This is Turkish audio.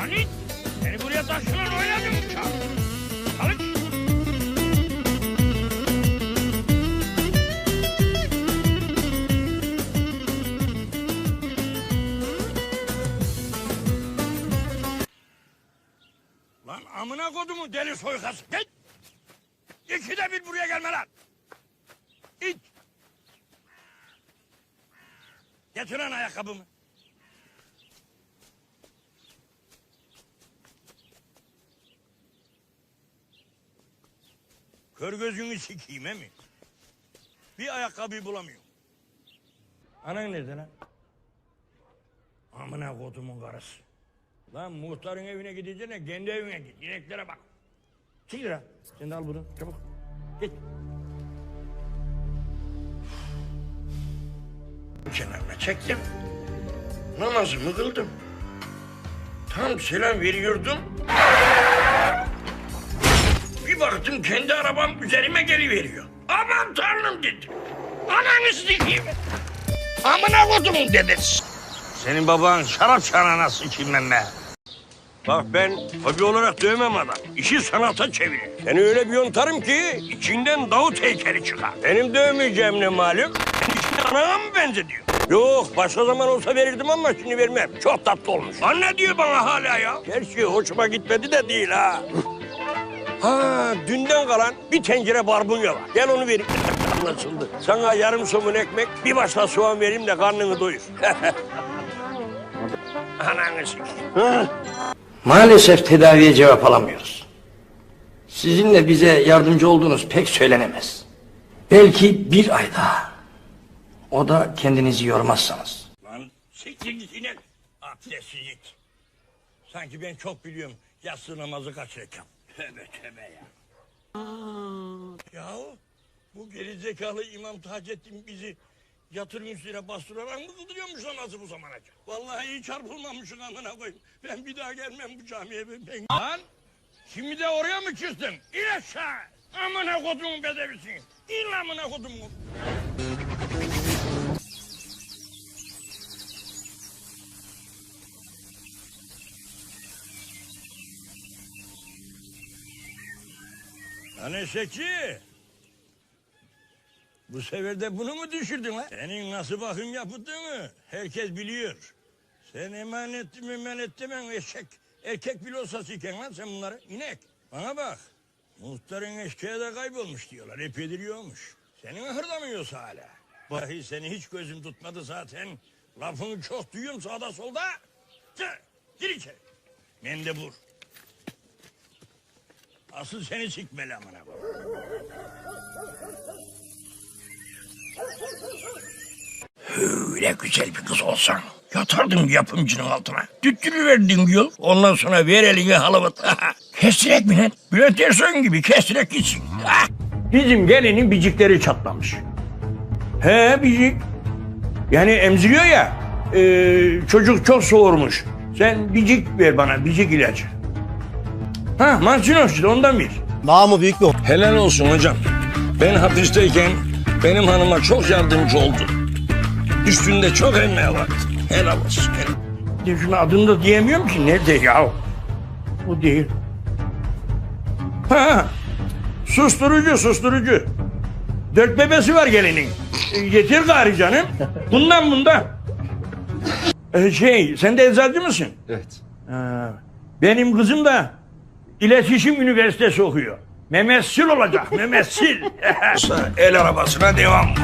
Halit! Seni buraya taşıran oynadım uçak! Halit! Lan amına kodumu deli soykası git! İkide bir buraya gelme lan! İt! Getir lan ayakkabımı. Kör gözünü sikeyim he mi? Bir ayakkabı bulamıyorum. Anan nerede lan? Amına kodumun karısı. Lan muhtarın evine gideceğine kendi evine git. İneklere bak. Çekil lan. Sen de al bunu çabuk. Git. Kenarına çektim. Namazımı kıldım. Tam selam veriyordum. Bir baktım kendi arabam üzerime geliveriyor. Aman tanrım dedim. Ananı sikeyim. Amına kodumun dedesi. Senin baban şarap çanağına sikeyim ben be. Bak ben hobi olarak dövmem adam. İşi sanata çevirir. Seni öyle bir yontarım ki içinden Davut heykeli çıkar. Benim dövmeyeceğim ne malum? İçine anana mı benzediyor? Yok başka zaman olsa verirdim ama şimdi vermem. Çok tatlı olmuş. Anne diyor bana hala ya. Gerçi hoşuma gitmedi de değil ha. Ha dünden kalan bir tencere barbunya var. Gel onu vereyim. Anlaşıldı. Sana yarım somun ekmek, bir başla soğan vereyim de karnını doyur. Ananı sikeyim. Maalesef tedaviye cevap alamıyoruz. Sizinle bize yardımcı olduğunuz pek söylenemez. Belki bir ay daha. O da kendinizi yormazsanız. Lan siktir git inek. Abdestsizlik. Sanki ben çok biliyorum yatsı namazı kaç rekat. Tövbe tövbe ya. Yahu bu gerizekalı İmam Taceddin bizi yatırım üstüne bastırarak mı kıldırıyormuş namazı bu zamana kadar? Vallahi iyi çarpılmamışsın amına koyayım. Ben bir daha gelmem bu camiye. Ben, ben... Lan şimdi de oraya mı çıktın? İn aşağı. Amına kodumun bedevisin. İn amına kodumun. Lan eşekçi. Bu sefer de bunu mu düşürdün lan? Senin nasıl bakım yapıldığını herkes biliyor. Sen emanet mi emanet demen eşek. Erkek bile olsa siken lan sen bunları. İnek. Bana bak. Muhtarın eşeğe de kaybolmuş diyorlar. Epeydir yiyormuş. Senin hırdamıyorsa hala. Vahi seni hiç gözüm tutmadı zaten. Lafını çok duyuyorum sağda solda. Gir içeri. Mendebur. Asıl seni sikmeli amına koyayım. Öyle güzel bir kız olsan yatardın yapımcının altına. Tüttürüverdin diyor. Ondan sonra ver eline halavat. kestirek mi lan? Bülent Ersoy'un gibi kestirek gitsin. Bizim gelinin bicikleri çatlamış. He bicik. Yani emziriyor ya. e, çocuk çok soğurmuş. Sen bicik ver bana bicik ilacı. Ha mansiyon işte ondan bir. Namı büyük bir Helal olsun hocam. Ben hapisteyken benim hanıma çok yardımcı oldu. Üstünde çok emeği vardı. Helal olsun. Helal. De şunu adını da diyemiyorum ki. Nerede ya? Bu değil. Ha, susturucu susturucu. Dört bebesi var gelinin. E, getir gari canım. Bundan bundan. E, şey sen de eczacı mısın? Evet. Ha, benim kızım da iletişim üniversitesi okuyor. Memessil olacak, memessil. El arabasına devam.